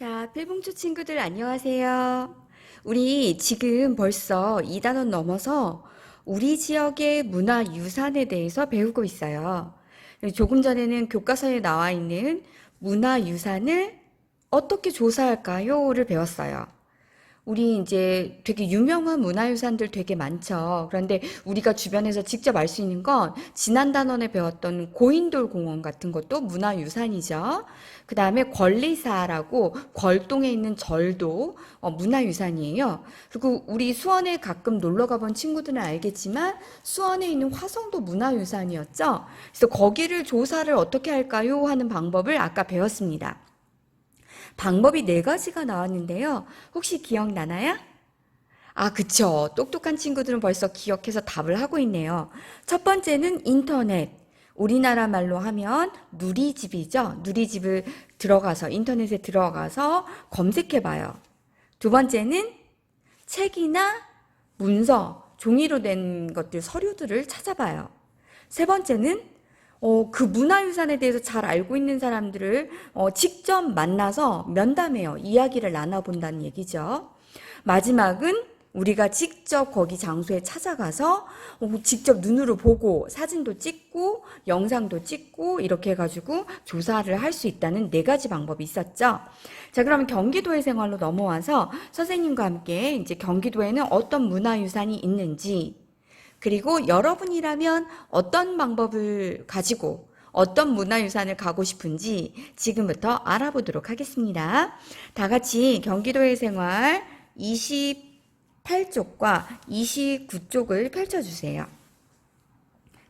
자, 필봉초 친구들 안녕하세요. 우리 지금 벌써 2단원 넘어서 우리 지역의 문화 유산에 대해서 배우고 있어요. 조금 전에는 교과서에 나와 있는 문화 유산을 어떻게 조사할까요?를 배웠어요. 우리 이제 되게 유명한 문화유산들 되게 많죠. 그런데 우리가 주변에서 직접 알 수 있는 건 지난 단원에 배웠던 고인돌 공원 같은 것도 문화유산이죠. 그 다음에 권리사라고 걸동에 있는 절도 어, 문화유산이에요. 그리고 우리 수원에 가끔 놀러 가본 친구들은 알겠지만 수원에 있는 화성도 문화유산이었죠. 그래서 거기를 조사를 어떻게 할까요? 하는 방법을 아까 배웠습니다. 방법이 네 가지가 나왔는데요. 혹시 기억나나요? 아, 그쵸. 똑똑한 친구들은 벌써 기억해서 답을 하고 있네요. 첫 번째는 인터넷. 우리나라 말로 하면 누리집이죠. 누리집을 들어가서, 인터넷에 들어가서 검색해 봐요. 두 번째는 책이나 문서, 종이로 된 것들, 서류들을 찾아봐요. 세 번째는 어, 그 문화유산에 대해서 잘 알고 있는 사람들을 어, 직접 만나서 면담해요. 이야기를 나눠본다는 얘기죠. 마지막은 우리가 직접 거기 장소에 찾아가서 어, 직접 눈으로 보고 사진도 찍고 영상도 찍고 이렇게 해가지고 조사를 할 수 있다는 네 가지 방법이 있었죠. 자, 그러면 경기도의 생활로 넘어와서 선생님과 함께 이제 경기도에는 어떤 문화유산이 있는지 그리고 여러분이라면 어떤 방법을 가지고 어떤 문화유산을 가고 싶은지 지금부터 알아보도록 하겠습니다. 다 같이 경기도의 생활 28쪽과 29쪽을 펼쳐주세요.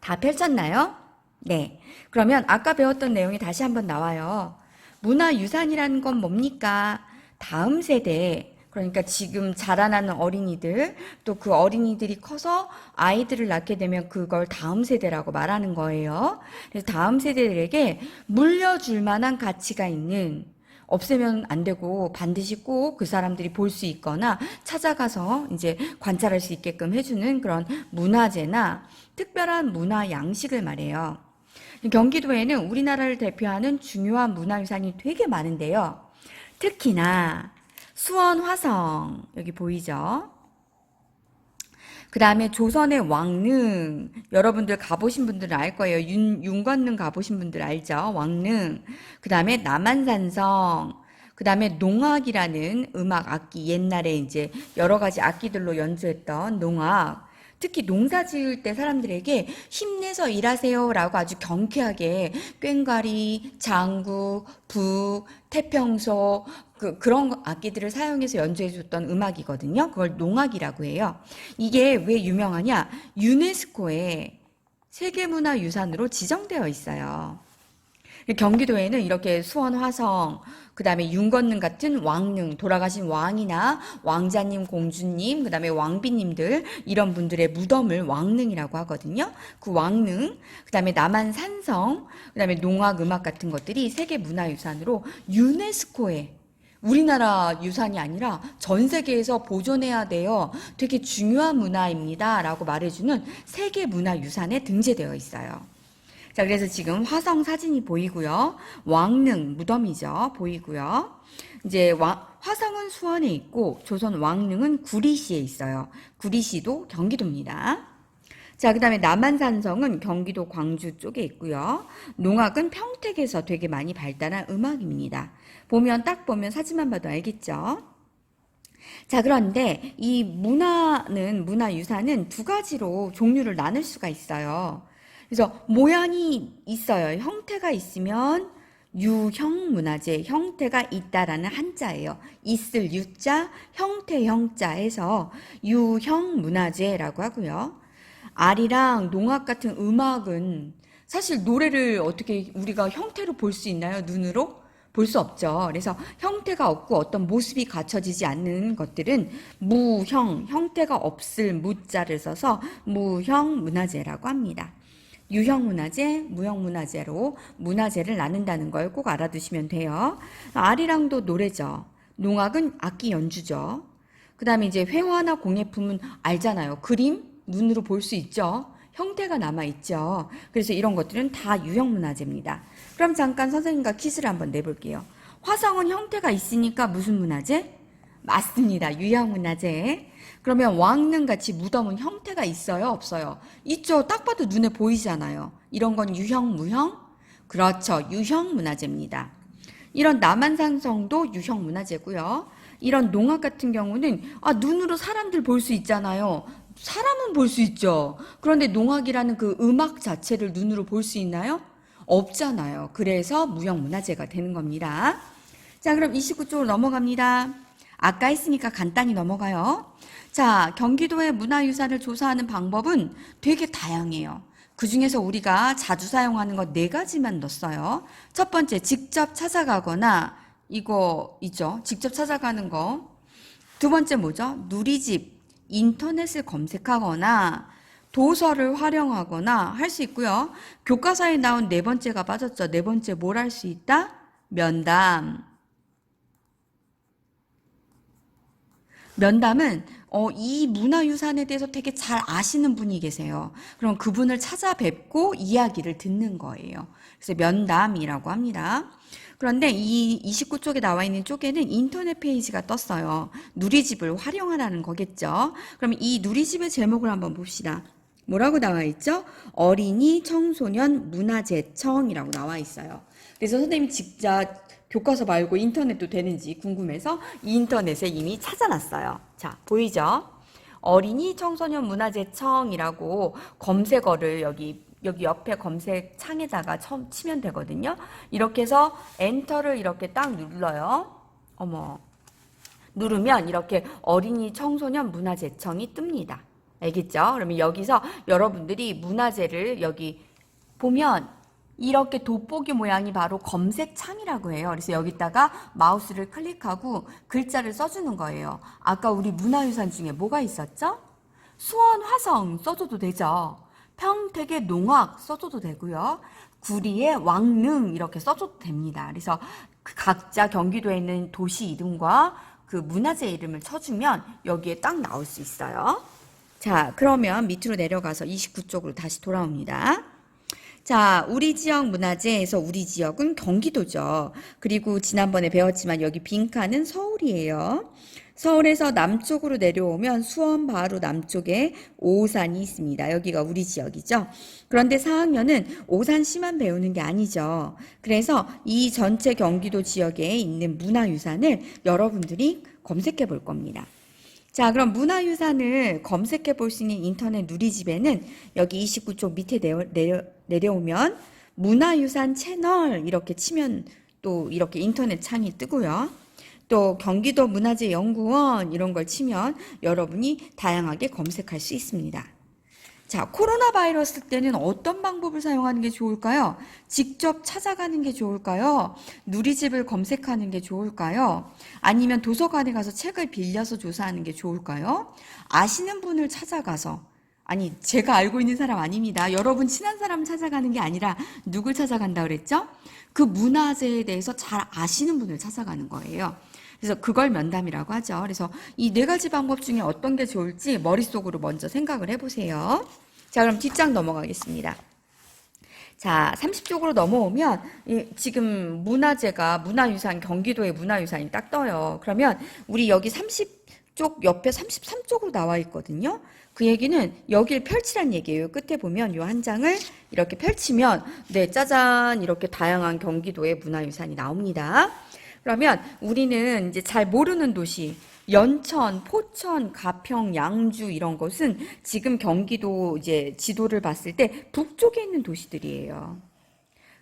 다 펼쳤나요? 네. 그러면 아까 배웠던 내용이 다시 한번 나와요. 문화유산이라는 건 뭡니까? 다음 세대, 그러니까 지금 자라나는 어린이들, 또 그 어린이들이 커서 아이들을 낳게 되면 그걸 다음 세대라고 말하는 거예요. 그래서 다음 세대들에게 물려줄 만한 가치가 있는 없애면 안 되고 반드시 꼭 그 사람들이 볼 수 있거나 찾아가서 이제 관찰할 수 있게끔 해주는 그런 문화재나 특별한 문화 양식을 말해요. 경기도에는 우리나라를 대표하는 중요한 문화유산이 되게 많은데요. 특히나 수원 화성 여기 보이죠? 그 다음에 조선의 왕릉 여러분들 가보신 분들은 알 거예요. 윤, 윤건능 가보신 분들 알죠? 왕릉 그 다음에 남한산성 그 다음에 농악이라는 음악 악기 옛날에 이제 여러 가지 악기들로 연주했던 농악 특히 농사 지을 때 사람들에게 힘내서 일하세요라고 아주 경쾌하게 꽹과리, 장구, 부, 태평소 그, 그런 악기들을 사용해서 연주해 줬던 음악이거든요. 그걸 농악이라고 해요. 이게 왜 유명하냐? 유네스코에 세계문화유산으로 지정되어 있어요. 경기도에는 이렇게 수원 화성, 그 다음에 윤건능 같은 왕릉, 돌아가신 왕이나 왕자님, 공주님, 그 다음에 왕비님들, 이런 분들의 무덤을 왕릉이라고 하거든요. 그 왕릉, 그 다음에 남한 산성, 그 다음에 농악, 음악 같은 것들이 세계 문화유산으로 유네스코에 우리나라 유산이 아니라 전 세계에서 보존해야 되어 되게 중요한 문화입니다. 라고 말해주는 세계 문화유산에 등재되어 있어요. 자, 그래서 지금 화성 사진이 보이고요. 왕릉 무덤이죠. 보이고요. 이제 와, 화성은 수원에 있고 조선 왕릉은 구리시에 있어요. 구리시도 경기도입니다. 자, 그 다음에 남한산성은 경기도 광주 쪽에 있고요. 농악은 평택에서 되게 많이 발달한 음악입니다. 보면 딱 보면 사진만 봐도 알겠죠? 자, 그런데 이 문화는, 문화유산은 두 가지로 종류를 나눌 수가 있어요. 그래서 모양이 있어요. 형태가 있으면 유형 문화재, 형태가 있다라는 한자예요. 있을 유자, 형태 형자 해서 유형 문화재라고 하고요. 알이랑 농악 같은 음악은 사실 노래를 어떻게 우리가 형태로 볼 수 있나요? 눈으로? 볼 수 없죠. 그래서 형태가 없고 어떤 모습이 갖춰지지 않는 것들은 무형, 형태가 없을 무자를 써서 무형 문화재라고 합니다. 유형 문화재, 무형 문화재로 문화재를 나눈다는 걸 꼭 알아두시면 돼요. 아리랑도 노래죠. 농악은 악기 연주죠. 그 다음에 이제 회화나 공예품은 알잖아요. 그림, 눈으로 볼 수 있죠. 형태가 남아있죠. 그래서 이런 것들은 다 유형 문화재입니다. 그럼 잠깐 선생님과 퀴즈를 한번 내볼게요. 화성은 형태가 있으니까 무슨 문화재? 맞습니다. 유형 문화재. 그러면 왕릉같이 무덤은 형태가 있어요? 없어요? 있죠. 딱 봐도 눈에 보이잖아요. 이런 건 유형, 무형? 그렇죠. 유형 문화재입니다. 이런 남한산성도 유형 문화재고요. 이런 농악 같은 경우는 아, 눈으로 사람들 볼 수 있잖아요. 사람은 볼 수 있죠. 그런데 농악이라는 그 음악 자체를 눈으로 볼 수 있나요? 없잖아요. 그래서 무형 문화재가 되는 겁니다. 자, 그럼 29쪽으로 넘어갑니다. 아까 했으니까 간단히 넘어가요. 자, 경기도의 문화유산을 조사하는 방법은 되게 다양해요. 그 중에서 우리가 자주 사용하는 거네 가지만 넣었어요. 첫 번째, 직접 찾아가거나, 이거 있죠? 직접 찾아가는 거. 두 번째 뭐죠? 누리집, 인터넷을 검색하거나, 도서를 활용하거나 할 수 있고요. 교과서에 나온 네 번째가 빠졌죠. 네 번째 뭘 할 수 있다? 면담. 면담은 어, 이 문화유산에 대해서 되게 잘 아시는 분이 계세요. 그럼 그분을 찾아뵙고 이야기를 듣는 거예요. 그래서 면담이라고 합니다. 그런데 이 29쪽에 나와 있는 쪽에는 인터넷 페이지가 떴어요. 누리집을 활용하라는 거겠죠. 그럼 이 누리집의 제목을 한번 봅시다. 뭐라고 나와 있죠? 어린이 청소년 문화재청이라고 나와 있어요. 그래서 선생님이 직접 교과서 말고 인터넷도 되는지 궁금해서 인터넷에 이미 찾아놨어요. 자, 보이죠? 어린이 청소년 문화재청이라고 검색어를 여기 여기 옆에 검색 창에다가 처음 치면 되거든요. 이렇게 해서 엔터를 이렇게 딱 눌러요. 어머. 누르면 이렇게 어린이 청소년 문화재청이 뜹니다. 알겠죠? 그러면 여기서 여러분들이 문화재를 여기 보면 이렇게 돋보기 모양이 바로 검색창이라고 해요. 그래서 여기다가 마우스를 클릭하고 글자를 써주는 거예요. 아까 우리 문화유산 중에 뭐가 있었죠? 수원 화성 써줘도 되죠. 평택의 농악 써줘도 되고요. 구리의 왕릉 이렇게 써줘도 됩니다. 그래서 그 각자 경기도에 있는 도시 이름과 그 문화재 이름을 쳐주면 여기에 딱 나올 수 있어요. 자, 그러면 밑으로 내려가서 29쪽으로 다시 돌아옵니다. 자, 우리 지역 문화재에서 우리 지역은 경기도죠. 그리고 지난번에 배웠지만 여기 빈칸은 서울이에요. 서울에서 남쪽으로 내려오면 수원 바로 남쪽에 오산이 있습니다. 여기가 우리 지역이죠. 그런데 4학년은 오산시만 배우는 게 아니죠. 그래서 이 전체 경기도 지역에 있는 문화유산을 여러분들이 검색해 볼 겁니다. 자, 그럼 문화유산을 검색해 볼 수 있는 인터넷 누리집에는 여기 29쪽 밑에 내려, 내려, 내려오면 문화유산 채널 이렇게 치면 또 이렇게 인터넷 창이 뜨고요. 또 경기도 문화재 연구원 이런 걸 치면 여러분이 다양하게 검색할 수 있습니다. 자, 코로나 바이러스 때는 어떤 방법을 사용하는 게 좋을까요? 직접 찾아가는 게 좋을까요? 누리집을 검색하는 게 좋을까요? 아니면 도서관에 가서 책을 빌려서 조사하는 게 좋을까요? 아시는 분을 찾아가서 아니, 제가 알고 있는 사람 아닙니다. 여러분 친한 사람 찾아가는 게 아니라 누굴 찾아간다 그랬죠? 그 문화재에 대해서 잘 아시는 분을 찾아가는 거예요. 그래서 그걸 면담이라고 하죠. 그래서 이 네 가지 방법 중에 어떤 게 좋을지 머릿속으로 먼저 생각을 해보세요. 자, 그럼 뒷장 넘어가겠습니다. 자, 30쪽으로 넘어오면 이 지금 문화재가 문화유산 경기도의 문화유산이 딱 떠요. 그러면 우리 여기 30쪽 옆에 33쪽으로 나와 있거든요. 그 얘기는 여길 펼치란 얘기예요. 끝에 보면 이한 장을 이렇게 펼치면 네, 짜잔 이렇게 다양한 경기도의 문화유산이 나옵니다. 그러면 우리는 이제 잘 모르는 도시 연천, 포천, 가평, 양주 이런 것은 지금 경기도 이제 지도를 봤을 때 북쪽에 있는 도시들이에요.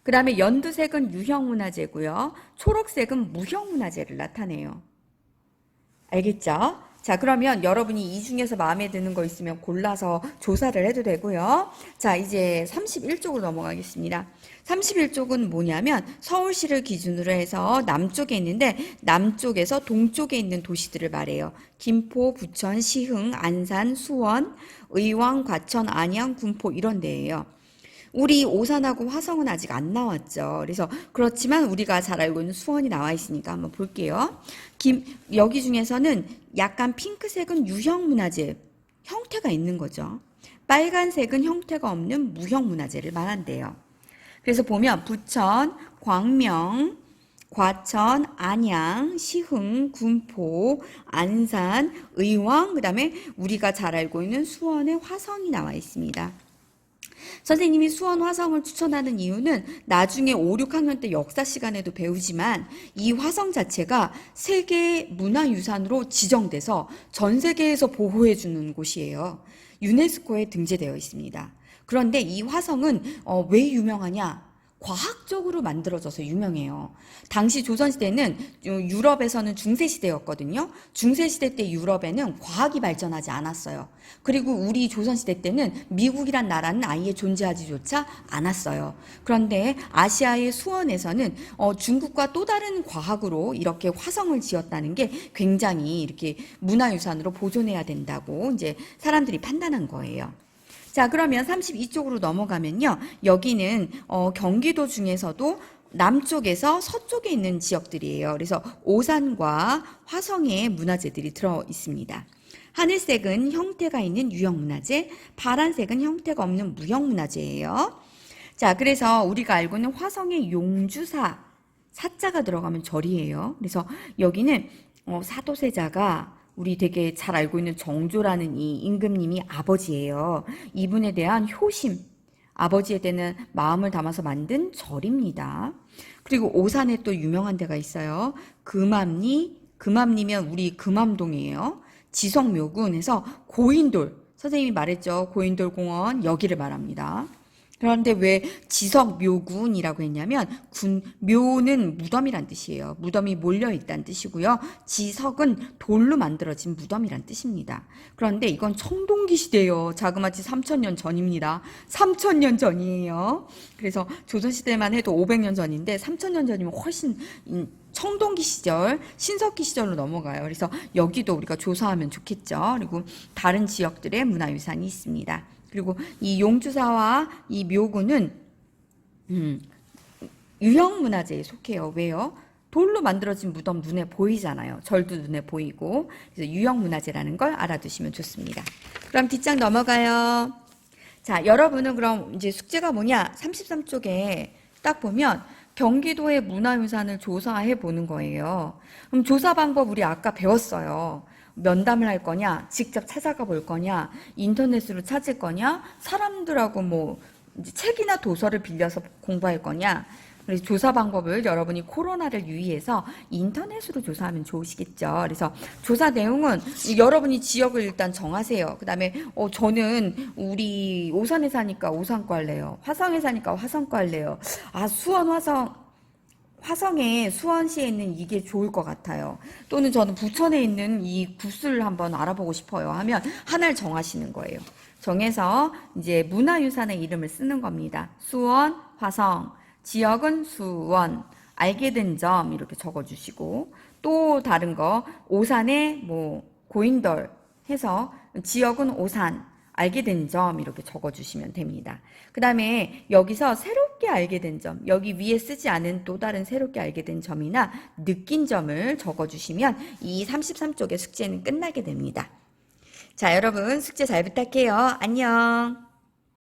그 다음에 연두색은 유형문화재고요. 초록색은 무형문화재를 나타내요. 알겠죠? 자, 그러면 여러분이 이 중에서 마음에 드는 거 있으면 골라서 조사를 해도 되고요. 자, 이제 31쪽으로 넘어가겠습니다. 31쪽은 뭐냐면 서울시를 기준으로 해서 남쪽에 있는데 남쪽에서 동쪽에 있는 도시들을 말해요. 김포, 부천, 시흥, 안산, 수원, 의왕, 과천, 안양, 군포 이런 데예요. 우리 오산하고 화성은 아직 안 나왔죠. 그래서 그렇지만 우리가 잘 알고 있는 수원이 나와 있으니까 한번 볼게요. 김, 여기 중에서는 약간 핑크색은 유형 문화재 형태가 있는 거죠. 빨간색은 형태가 없는 무형 문화재를 말한대요. 그래서 보면 부천, 광명, 과천, 안양, 시흥, 군포, 안산, 의왕, 그 다음에 우리가 잘 알고 있는 수원의 화성이 나와 있습니다. 선생님이 수원 화성을 추천하는 이유는 나중에 5, 6학년 때 역사 시간에도 배우지만 이 화성 자체가 세계 문화유산으로 지정돼서 전 세계에서 보호해 주는 곳이에요. 유네스코에 등재되어 있습니다. 그런데 이 화성은 어, 왜 유명하냐? 과학적으로 만들어져서 유명해요. 당시 조선시대는 유럽에서는 중세시대였거든요. 중세시대 때 유럽에는 과학이 발전하지 않았어요. 그리고 우리 조선시대 때는 미국이란 나라는 아예 존재하지조차 않았어요. 그런데 아시아의 수원에서는 어, 중국과 또 다른 과학으로 이렇게 화성을 지었다는 게 굉장히 이렇게 문화유산으로 보존해야 된다고 이제 사람들이 판단한 거예요. 자, 그러면 32쪽으로 넘어가면요. 여기는 어, 경기도 중에서도 남쪽에서 서쪽에 있는 지역들이에요. 그래서 오산과 화성의 문화재들이 들어 있습니다. 하늘색은 형태가 있는 유형문화재, 파란색은 형태가 없는 무형문화재예요. 자, 그래서 우리가 알고 있는 화성의 용주사, 사자가 들어가면 절이에요. 그래서 여기는 어, 사도세자가 우리 되게 잘 알고 있는 정조라는 이 임금님이 아버지예요. 이분에 대한 효심, 아버지에 대한 마음을 담아서 만든 절입니다. 그리고 오산에 또 유명한 데가 있어요. 금암리, 금암리면 우리 금암동이에요. 지성묘군에서 고인돌, 선생님이 말했죠. 고인돌 공원 여기를 말합니다. 그런데 왜 지석 묘군이라고 했냐면 군 묘는 무덤이란 뜻이에요. 무덤이 몰려 있다는 뜻이고요. 지석은 돌로 만들어진 무덤이란 뜻입니다. 그런데 이건 청동기 시대예요. 자그마치 3천년 전입니다. 3천년 전이에요. 그래서 조선 시대만 해도 500년 전인데 3천년 전이면 훨씬 음, 청동기 시절, 신석기 시절로 넘어가요. 그래서 여기도 우리가 조사하면 좋겠죠. 그리고 다른 지역들의 문화유산이 있습니다. 그리고 이 용주사와 이 묘구는 음, 유형 문화재에 속해요. 왜요? 돌로 만들어진 무덤 눈에 보이잖아요. 절도 눈에 보이고 그래서 유형 문화재라는 걸 알아두시면 좋습니다. 그럼 뒷장 넘어가요. 자, 여러분은 그럼 이제 숙제가 뭐냐? 33쪽에 딱 보면 경기도의 문화유산을 조사해 보는 거예요. 그럼 조사 방법 우리 아까 배웠어요. 면담을 할 거냐, 직접 찾아가 볼 거냐, 인터넷으로 찾을 거냐, 사람들하고 뭐 책이나 도서를 빌려서 공부할 거냐. 그래서 조사 방법을 여러분이 코로나를 유의해서 인터넷으로 조사하면 좋으시겠죠. 그래서 조사 내용은 여러분이 지역을 일단 정하세요. 그 다음에, 어, 저는 우리 오산에 사니까 오산과 할래요. 화성에 사니까 화성과 할래요. 아, 수원, 화성, 화성에 수원시에 있는 이게 좋을 것 같아요. 또는 저는 부천에 있는 이 구슬을 한번 알아보고 싶어요. 하면 하나를 정하시는 거예요. 정해서 이제 문화유산의 이름을 쓰는 겁니다. 수원, 화성, 지역은 수원, 알게 된 점 이렇게 적어주시고 또 다른 거 오산에 뭐 고인돌 해서 지역은 오산, 알게 된 점 이렇게 적어주시면 됩니다. 그 다음에 여기서 새롭게 알게 된 점, 여기 위에 쓰지 않은 또 다른 새롭게 알게 된 점이나 느낀 점을 적어주시면 이 33쪽의 숙제는 끝나게 됩니다. 자, 여러분 숙제 잘 부탁해요. 안녕.